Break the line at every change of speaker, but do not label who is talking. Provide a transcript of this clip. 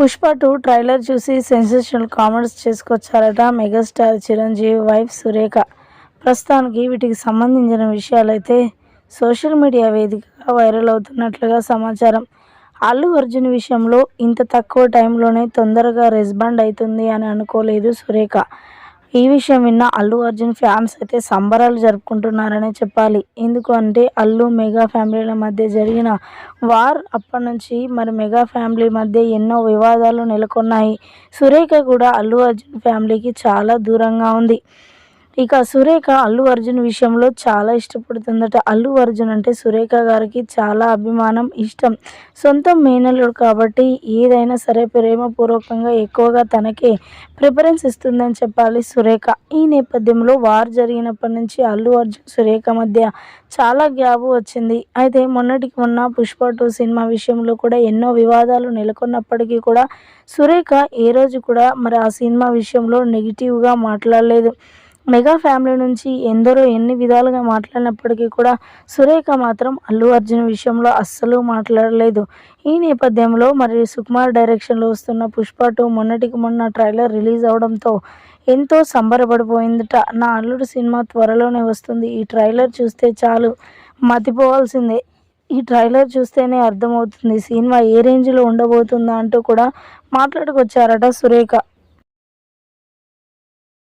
Pushpa two trailer చూసి sensational comments చేసుకొచ్చారట megastar Chiranjeevi wife Surekha. ప్రస్తుతానికి వీటికి సంబంధించిన విషయాలైతే సోషల్ మీడియా వేదికగా వైరల్ అవుతున్నట్లుగా సమాచారం. అల్లు అర్జున్ విషయంలో ఇంత తక్కువ టైంలోనే తొందరగా రెస్పాండ్ అవుతుంది అని అనుకోలేదు సురేఖ. ఈ విషయం విన్న అల్లు అర్జున్ ఫ్యాన్స్ అయితే సంబరాలు జరుపుకుంటున్నారనే చెప్పాలి. ఎందుకు అంటే అల్లు మెగా ఫ్యామిలీల మధ్య జరిగిన వార్ అప్పటి నుంచి మరి మెగా ఫ్యామిలీ మధ్య ఎన్నో వివాదాలు నెలకొన్నాయి. సురేఖ కూడా అల్లు అర్జున్ ఫ్యామిలీకి చాలా దూరంగా ఉంది. ఇక సురేఖ అల్లు అర్జున్ విషయంలో చాలా ఇష్టపడుతుందట. అల్లు అర్జున్ అంటే సురేఖ గారికి చాలా అభిమానం ఇష్టం. సొంత మేనల్లుడు కాబట్టి ఏదైనా సరే ప్రేమపూర్వకంగా ఎక్కువగా తనకే ప్రిఫరెన్స్ ఇస్తుందని చెప్పాలి సురేఖ. ఈ నేపథ్యంలో వార్ జరిగినప్పటి నుంచి అల్లు అర్జున్ సురేఖ మధ్య చాలా గ్యాబు వచ్చింది. అయితే మొన్నటికి మొన్న పుష్ప టూ సినిమా విషయంలో కూడా ఎన్నో వివాదాలు నెలకొన్నప్పటికీ కూడా సురేఖ ఏ రోజు కూడా మరి ఆ సినిమా విషయంలో నెగిటివ్గా మాట్లాడలేదు. మెగా ఫ్యామిలీ నుంచి ఎందరో ఎన్ని విధాలుగా మాట్లాడినప్పటికీ కూడా సురేఖ మాత్రం అల్లు అర్జున్ విషయంలో అస్సలు మాట్లాడలేదు. ఈ నేపథ్యంలో మరి సుకుమార్ డైరెక్షన్లో వస్తున్న పుష్ప టూ మొన్నటికి మొన్న ట్రైలర్ రిలీజ్ అవడంతో ఎంతో సంబరపడిపోయిందట. నా అల్లుడు సినిమా త్వరలోనే వస్తుంది. ఈ ట్రైలర్ చూస్తే చాలు మతిపోవాల్సిందే. ఈ ట్రైలర్ చూస్తేనే అర్థమవుతుంది. సినిమా ఏ రేంజ్లో ఉండబోతుందా అంటూ కూడా మాట్లాడుకొచ్చారట సురేఖ.